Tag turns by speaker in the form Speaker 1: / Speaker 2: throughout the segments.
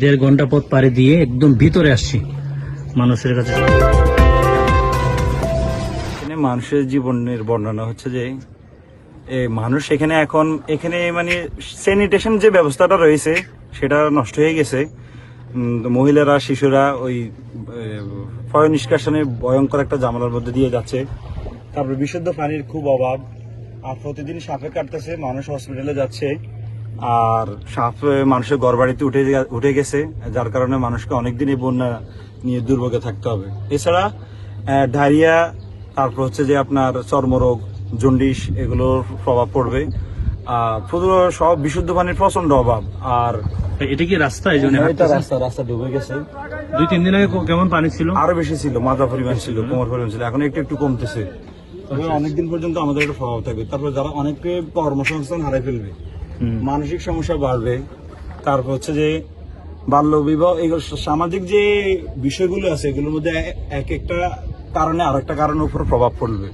Speaker 1: দেড় ঘণ্টা পথ পাড়ি দিয়ে একদম ভিতরে আসছি মানুষের কাছে।
Speaker 2: এখানে মানুষের জীবনের বর্ণনা হচ্ছে যে মানুষ এখানে এখন, এখানে মানে স্যানিটেশন যে ব্যবস্থাটা রয়েছে, সেটা নষ্ট হয়ে গেছে। মহিলারা, শিশুরা ওই পয় নিষ্কাশনে ভয়ঙ্কর একটা জামালার মধ্যে দিয়ে যাচ্ছে। তারপর বিশুদ্ধ পানির খুব অভাব। আর প্রতিদিন সাপে কাটতেছে, মানুষ হসপিটালে যাচ্ছে। আর সাপ মানুষের ঘর বাড়িতে উঠে উঠে গেছে যার কারণে মানুষকে অনেকদিন এই বন্যা নিয়ে দুর্ভোগে থাকতে হবে। এছাড়া ডায়রিয়া তারপর হচ্ছে যে আপনার চর্মরোগ জন্ডিস এগুলোর প্রভাব পড়বে। আর সব বিশুদ্ধ পানির প্রচণ্ড অভাব। আর
Speaker 1: এটা কি রাস্তা? এই জন্য
Speaker 2: রাস্তা রাস্তা ডুবে গেছে।
Speaker 1: দুই তিন দিন আগে কেমন পানি ছিল?
Speaker 2: আরও বেশি ছিল মাজা পরিমাণ ছিল কোমর পরিমাণ ছিল এখন একটু একটু কমতেছে। তবে অনেকদিন পর্যন্ত আমাদের একটা প্রভাব থাকবে। তারপর যারা অনেকে কর্মসংস্থান হারাই ফেলবে। মানসিক সমস্যা বাড়বে। তারপর হচ্ছে যে বাল্য বিবাহ এগুলো সামাজিক যে বিষয়গুলো আছে এগুলোর মধ্যে এক একটা কারণে আরেকটা কারণের উপর প্রভাব পড়বে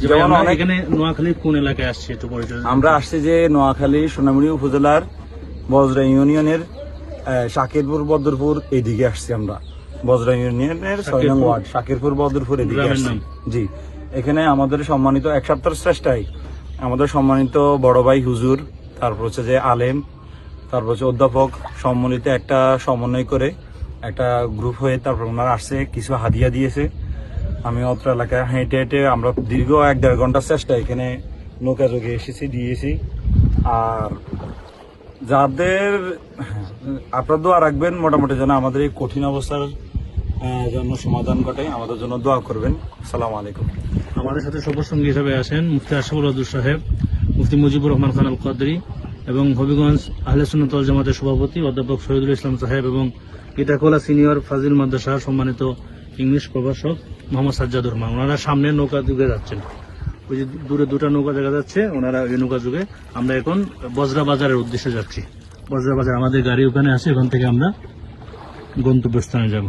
Speaker 2: যেমন
Speaker 1: আমরা এখানে নোয়াখালীর কোন এলাকায় আসছি একটু
Speaker 2: আমরা আসছি যে নোয়াখালী সোনামুড়ি উপজেলার বজরা ইউনিয়নের শাকিরপুর বদরপুর এইদিকে আসছি আমরা। বজরা ইউনিয়নের ছয় নং ওয়ার্ড শাকিরপুর বদরপুর এদিকে আসছি। জি। এখানে আমাদের সম্মানিত এক সপ্তাহের চেষ্টায় আমাদের সম্মানিত বড় ভাই হুজুর তারপর হচ্ছে যে আলেম, তারপর হচ্ছে অধ্যাপক সম্মিলিত একটা সমন্বয় করে একটা গ্রুপ হয়ে তারপর ওনারা আসছে, কিছু হাদিয়া দিয়েছে। আমি অত্র এলাকায় হেঁটে হেঁটে আমরা দীর্ঘ এক দেড় ঘণ্টার চেষ্টা এখানে নৌকা যোগে এসেছি, দিয়েছি। আর যাদের, আপনার দোয়া রাখবেন, মোটামুটি যেন আমাদের এই কঠিন অবস্থার জন্য সমাধান ঘটে। আমাদের জন্য দোয়া করবেন। সালাম আলাইকুম।
Speaker 1: আমাদের সাথে সফর সঙ্গী হিসেবে আছেন মুফতি আশাফুল সাহেব। মুফতি মুজিবুর রহমান খান আল কাদরি এবং হবিগঞ্জ আহলেসুন্নতল জামাতের সভাপতি অধ্যাপক শহীদুল ইসলাম সাহেব এবং ইটাকোলা সিনিয়র ফাজিল মাদ্রাসার সম্মানিত ইংলিশ প্রভাষক মোহাম্মদ সাজ্জাদুর রহমান। ওনারা সামনে নৌকা যুগে যাচ্ছেন। ওই যে দূরে দুটা নৌকা দেখা যাচ্ছে, ওনারা ওই নৌকা যুগে। আমরা এখন বজরা বাজারের উদ্দেশ্যে যাচ্ছি। বজরা বাজার আমাদের গাড়ি ওখানে আছে, ওখান থেকে আমরা গন্তব্যস্থানে যাব।